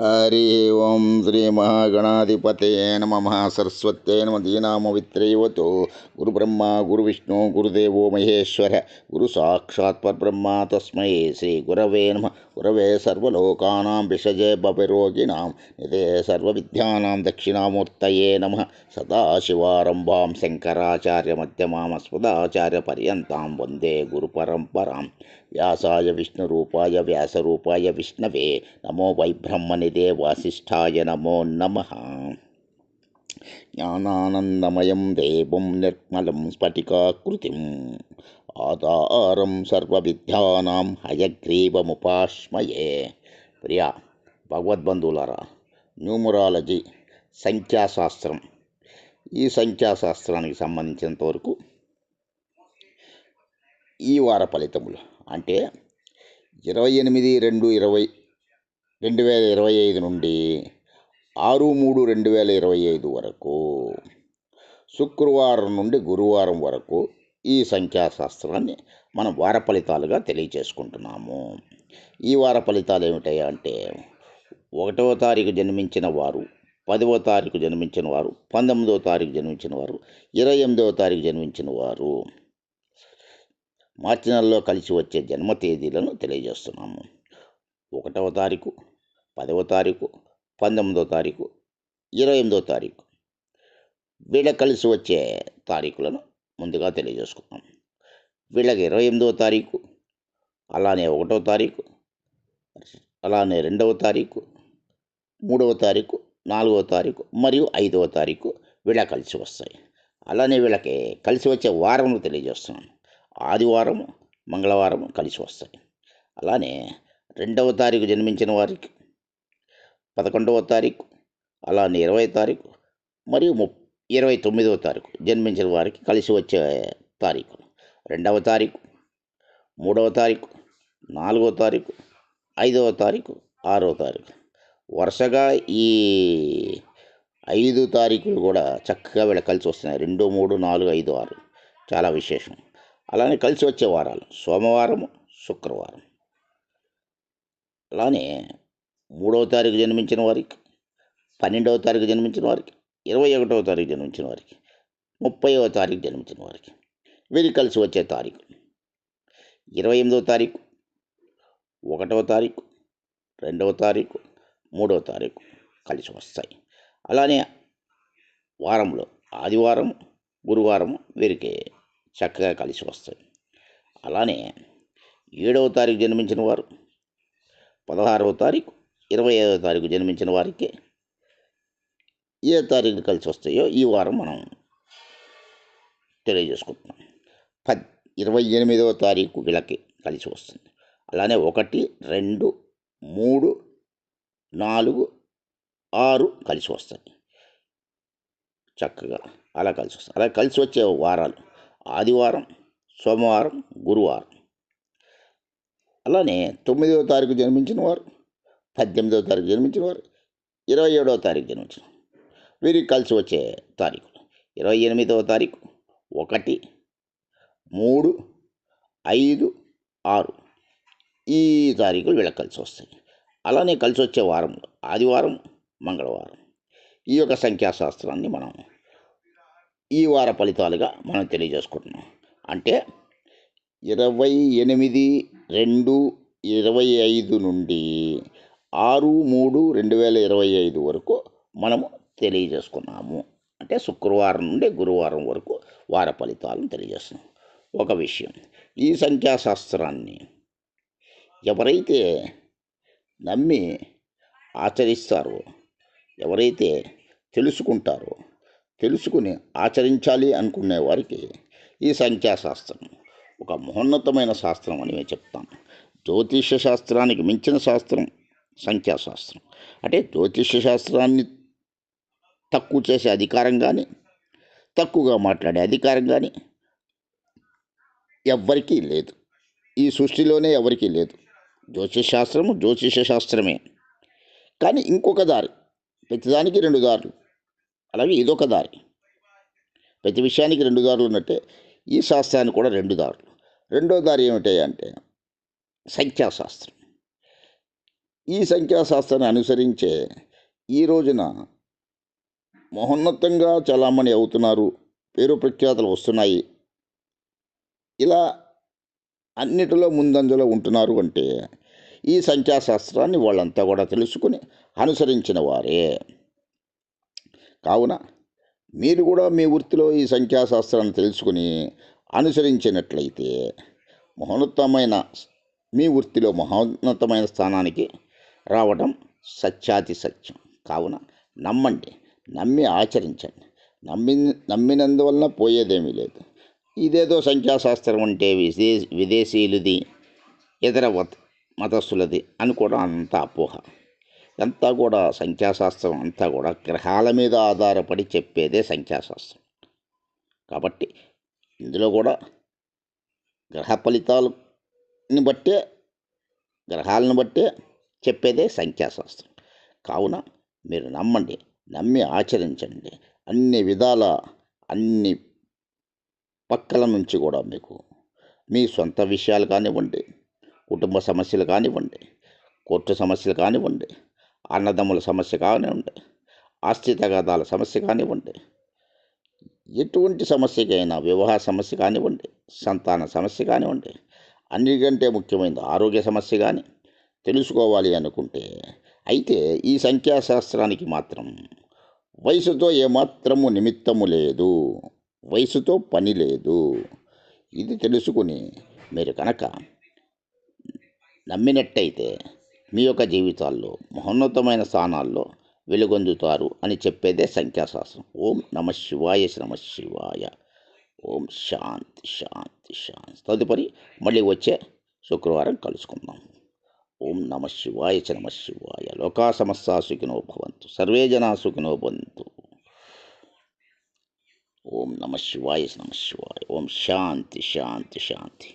హరి ఓం శ్రీ మహాగణాధిపతే నమ సరస్వతే నమ దీనామవిత్రైవతో గురు బ్రహ్మ గురు విష్ణు గురుదేవో మహేశ్వర గురు సాక్షాత్ పరబ్రహ్మ తస్మై శ్రీ గురవే నమ. గురవే సర్వలోకానాం విషజే బపిరోగిణాం నిదే సర్వవిద్యానాం దక్షిణామూర్తయే నమ. సదాశివారంభాం శంకరాచార్యమధ్యమామస్మదాచార్యపర్యంతాం వందే గురు పరంపరాం. వ్యాసాయ విష్ణురూపాయ వ్యాసరూపాయ విష్ణవే. నమో వైబ్రహ్మనిదే వాసిష్ఠాయ నమో నమ. జ్ఞానానందమయం దేవం నిర్మలం స్ఫటికాకృతిం. ఆధారం సర్వవిద్యానాం హయగ్రీవముపాశ్మయే. ప్రియా భగవద్బంధువులారా న్యూమరాలజీ సంఖ్యాశాస్త్రం. ఈ సంఖ్యాశాస్త్రానికి సంబంధించినంత వరకు ఈ వార ఫలితములు. అంటే ఇరవై ఎనిమిది రెండు ఇరవై రెండు వేల ఇరవై ఐదు నుండి ఆరు మూడు రెండు వేల ఇరవై ఐదు వరకు శుక్రవారం నుండి గురువారం వరకు ఈ సంఖ్యాశాస్త్రాన్ని మనం వార ఫలితాలుగా తెలియచేసుకుంటున్నాము. ఈ వార ఫలితాలు ఏమిటాయి అంటే ఒకటవ తారీఖు జన్మించిన వారు పదవ తారీఖు జన్మించిన వారు పంతొమ్మిదవ తారీఖు జన్మించిన వారు ఇరవై ఎనిమిదవ తారీఖు జన్మించిన వారు మార్చి నెలలో కలిసి వచ్చే జన్మ తేదీలను తెలియజేస్తున్నాము. ఒకటవ తారీఖు పదవ తారీఖు పంతొమ్మిదవ తారీఖు ఇరవై ఎనిమిదవ తారీఖు. వీళ్ళ కలిసి వచ్చే తారీఖులను ముందుగా తెలియజేసుకున్నాం వీళ్ళకి ఇరవై ఎనిమిదవ తారీఖు అలానే ఒకటవ తారీఖు అలానే రెండవ తారీఖు మూడవ తారీఖు నాలుగవ తారీఖు మరియు ఐదవ తారీఖు వీళ్ళ కలిసి వస్తాయి. అలానే వీళ్ళకి కలిసి వచ్చే వారం తెలియజేస్తున్నాను ఆదివారం మంగళవారం కలిసి వస్తాయి. అలానే రెండవ తారీఖు జన్మించిన వారికి పదకొండవ తారీఖు అలానే ఇరవై తారీఖు మరియు ము ఇరవై తొమ్మిదవ తారీఖు జన్మించిన వారికి కలిసి వచ్చే తారీఖు. రెండవ తారీఖు మూడవ తారీఖు నాలుగవ తారీఖు ఐదవ తారీఖు ఆరవ తారీఖు. వరుసగా ఈ ఐదు తారీఖులు కూడా చక్కగా వీళ్ళ కలిసి వస్తున్నాయి. రెండు మూడు నాలుగు ఐదు ఆరు. చాలా విశేషం. అలానే కలిసి వచ్చే వారాలు. సోమవారము శుక్రవారం అలానే మూడవ తారీఖు జన్మించిన వారికి పన్నెండవ తారీఖు జన్మించిన వారికి ఇరవై ఒకటవ తారీఖు జన్మించిన వారికి ముప్పైవ తారీఖు జన్మించిన వారికి. వీరికి కలిసి వచ్చే తారీఖు. ఇరవై ఎనిమిదవ తారీఖు ఒకటవ తారీఖు రెండవ తారీఖు మూడవ తారీఖు కలిసి వస్తాయి. అలానే వారంలో ఆదివారం గురువారం వీరికి చక్కగా కలిసి వస్తాయి. అలానే ఏడవ తారీఖు జన్మించిన వారు పదహారవ తారీఖు ఇరవై ఐదవ తారీఖు జన్మించిన వారికి ఏ తారీఖు కలిసి వస్తాయో ఈ వారం మనం తెలియజేసుకుంటున్నాం. పద్ ఇరవై ఎనిమిదవ తారీఖు వీళ్ళకి కలిసి వస్తుంది. అలానే ఒకటి రెండు మూడు నాలుగు ఆరు కలిసి వస్తాయి. చక్కగా అలా కలిసి వస్తాయి. అలా కలిసి వచ్చే వారాలు ఆదివారం సోమవారం గురువారం. అలానే తొమ్మిదవ తారీఖు జన్మించిన వారు పద్దెనిమిదవ తారీఖు జన్మించిన వారు ఇరవై ఏడవ తారీఖు జన్మించిన వీరికి కలిసి వచ్చే తారీఖులు ఇరవై ఎనిమిదవ తారీఖు ఒకటి మూడు ఐదు ఆరు. ఈ తారీఖులు వీళ్ళకి కలిసి వస్తాయి. అలానే కలిసి వచ్చే వారంలో ఆదివారం మంగళవారం. ఈ యొక్క సంఖ్యాశాస్త్రాన్ని మనం ఈ వార ఫలితాలుగా మనం తెలియజేసుకుంటున్నాం. అంటే ఇరవై ఎనిమిది రెండు ఇరవై ఐదు నుండి ఆరు మూడు రెండు వేల ఇరవై ఐదు వరకు మనము తెలియజేసుకున్నాము. అంటే శుక్రవారం నుండి గురువారం వరకు వార ఫలితాలను తెలియజేస్తున్నాం. ఒక విషయం ఈ సంఖ్యాశాస్త్రాన్ని ఎవరైతే నమ్మి ఆచరిస్తారో ఎవరైతే తెలుసుకుంటారో తెలుసుకుని ఆచరించాలి అనుకునే వారికి ఈ సంఖ్యాశాస్త్రం ఒక మహోన్నతమైన శాస్త్రం అని మేము చెప్తాం. జ్యోతిష శాస్త్రానికి మించిన శాస్త్రం సంఖ్యాశాస్త్రం. అంటే జ్యోతిష శాస్త్రాన్ని తక్కువ చేసే అధికారం కానీ తక్కువగా మాట్లాడే అధికారం కానీ ఎవ్వరికీ లేదు. ఈ సృష్టిలోనే ఎవరికీ లేదు. జ్యోతిష శాస్త్రము జ్యోతిష శాస్త్రమే. కానీ ఇంకొక దారి ప్రతిదానికి రెండు దారులు. అలాగే ఇదొక దారి. ప్రతి విషయానికి రెండు దారులు ఉన్నట్టే ఈ శాస్త్రానికి కూడా రెండు దారులు. రెండో దారి ఏమిటి అంటే సంఖ్యాశాస్త్రం. ఈ సంఖ్యాశాస్త్రాన్ని అనుసరించే ఈ రోజున మహోన్నతంగా చలామణి అవుతున్నారు పేరు ప్రఖ్యాతలు వస్తున్నాయి. ఇలా అన్నిటిలో ముందంజలో ఉంటున్నారు అంటే ఈ సంఖ్యాశాస్త్రాన్ని వాళ్ళంతా కూడా తెలుసుకుని అనుసరించిన వారే. కావున మీరు కూడా మీ వృత్తిలో ఈ సంఖ్యాశాస్త్రాన్ని తెలుసుకుని అనుసరించినట్లయితే మహోన్నతమైన మీ వృత్తిలో మహోన్నతమైన స్థానానికి రావడం సత్యాతి సత్యం. కావున నమ్మండి నమ్మి ఆచరించండి. నమ్మి నమ్మినందువలన పోయేదేమీ లేదు. ఇదేదో సంఖ్యాశాస్త్రం అంటే విదే విదేశీయులది ఇతర మతస్థులది అని కూడా అంత అపోహ. అంతా కూడా సంఖ్యాశాస్త్రం అంతా కూడా గ్రహాల మీద ఆధారపడి చెప్పేదే సంఖ్యాశాస్త్రం. కాబట్టి ఇందులో కూడా గ్రహ ఫలితాలని బట్టే గ్రహాలను బట్టే చెప్పేదే సంఖ్యాశాస్త్రం. కావున మీరు నమ్మండి నమ్మి ఆచరించండి. అన్ని విధాల అన్ని పక్కల నుంచి కూడా మీకు మీ సొంత విషయాలు కానివ్వండి కుటుంబ సమస్యలు కానివ్వండి కోర్టు సమస్యలు కానివ్వండి అన్నదమ్ముల సమస్య కానివ్వండి ఆస్తి తగాదాల సమస్య కానివ్వండి ఎటువంటి సమస్యకైనా వివాహ సమస్య కానివ్వండి సంతాన సమస్య కానివ్వండి అన్నిటికంటే ముఖ్యమైనది ఆరోగ్య సమస్య కానీ తెలుసుకోవాలి అనుకుంటే అయితే ఈ సంఖ్యాశాస్త్రానికి మాత్రం వయసుతో ఏమాత్రము నిమిత్తము లేదు. వయసుతో పని లేదు. ఇది తెలుసుకుని మీరు కనుక నమ్మినట్టయితే మీ యొక్క జీవితాల్లో మహోన్నతమైన స్థానాల్లో వెలుగొందుతారు అని చెప్పేదే సంఖ్యాశాస్త్రం. ఓం నమ శివాయ నమ శివాయ. ఓం శాంతి శాంతి శాంతి. తదుపరి మళ్ళీ వచ్చే శుక్రవారం కలుసుకుందాం. ఓం నమ శివాయ నమ శివాయ. లోకా సమస్త సుఖినో భవంతు. సర్వే జనా సుఖినో భవంతు. ఓం నమ శివాయ నమ శివాయ. ఓం శాంతి శాంతి శాంతి.